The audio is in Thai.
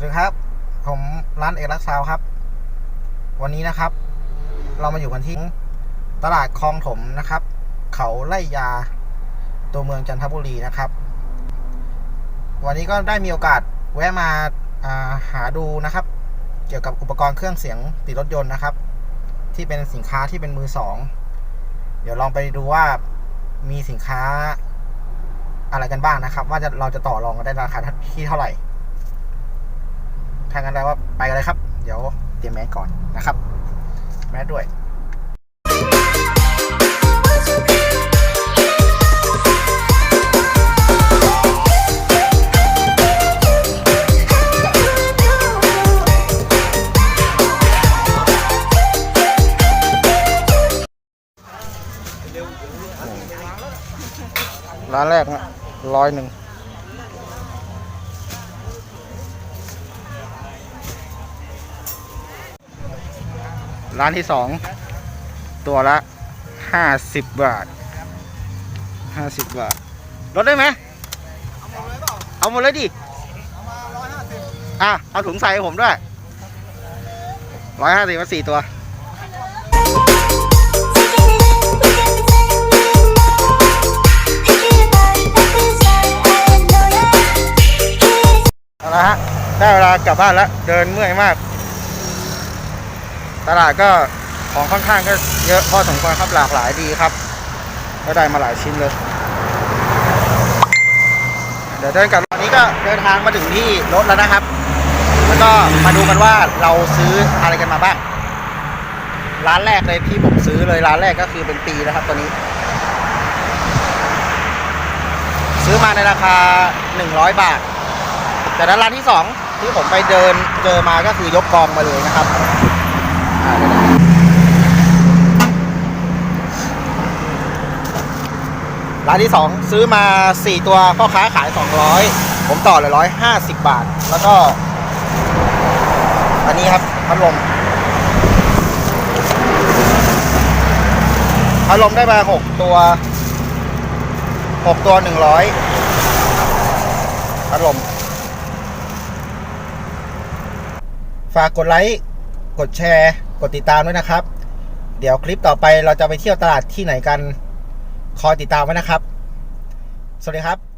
วัสดีครับ ผมร้านเอกลักษณ์ซาวครับ วันนี้นะครับ เรามาอยู่กันที่ตลาดคลองถมนะครับ เขาไล่ยาตัวเมืองจันทบุรีนะครับ วันนี้ก็ได้มีโอกาสแวะมาาหาดูนะครับ เกี่ยวกับอุปกรณ์เครื่องเสียงติดรถยนต์นะครับ ที่เป็นสินค้าที่เป็นมือสองเดี๋ยวลองไปดูว่ามีสินค้าอะไรกันบ้างนะครับ ว่าจะเราจะต่อรองกันได้ราคาที่เท่าไหร่ ทางกันได้ว่าไปกันเลยครับ เดี๋ยวเตรียมแมสก่อนนะครับ แมสด้วยร้านแรกนะร้อยหนึ่ง ร้านที่สองตัวละห้าสิบบาทห้าสิบบาทลดได้ไหมเอาหมดเลยดิอะ เอาถุงใส่ผมด้วยร้อยห้าสิบมาสี่ตัวเอาละฮะ ได้เวลากลับบ้านแล้ว เดินเมื่อยมาก ตลาดก็ของค่อนข้างก็เยอะพอสมควรครับหลากหลายดีครับ ก็ได้มาหลายชิ้นเลย เดี๋ยวเดินกลับตอนนี้ก็เดินทางมาถึงที่รถแล้วนะครับ แล้วก็มาดูกันว่าเราซื้ออะไรกันมาบ้าง ร้านแรกเลยที่ผมซื้อเลยร้านแรกก็คือเป็นปีนะครับตัวนี้ ซื้อมาในราคา 100 บาท แต่ร้านที่สองที่ผมไปเดินเจอมาก็คือยกกองมาเลยนะครับ ร้านที่สองซื้อมาสี่ตัวพ่อค้าขายสองร้อยผมต่อเลยร้อยห้าสิบบาท แล้วก็ อันนี้ครับพัดลมพัดลมได้มาหกตัวหกตัวหนึ่งร้อยพัดลม ฝากกดไลค์ กดแชร์ กดติดตามด้วยนะครับ เดี๋ยวคลิปต่อไปเราจะไปเที่ยวตลาดที่ไหนกัน คอยติดตามไว้นะครับ สวัสดีครับ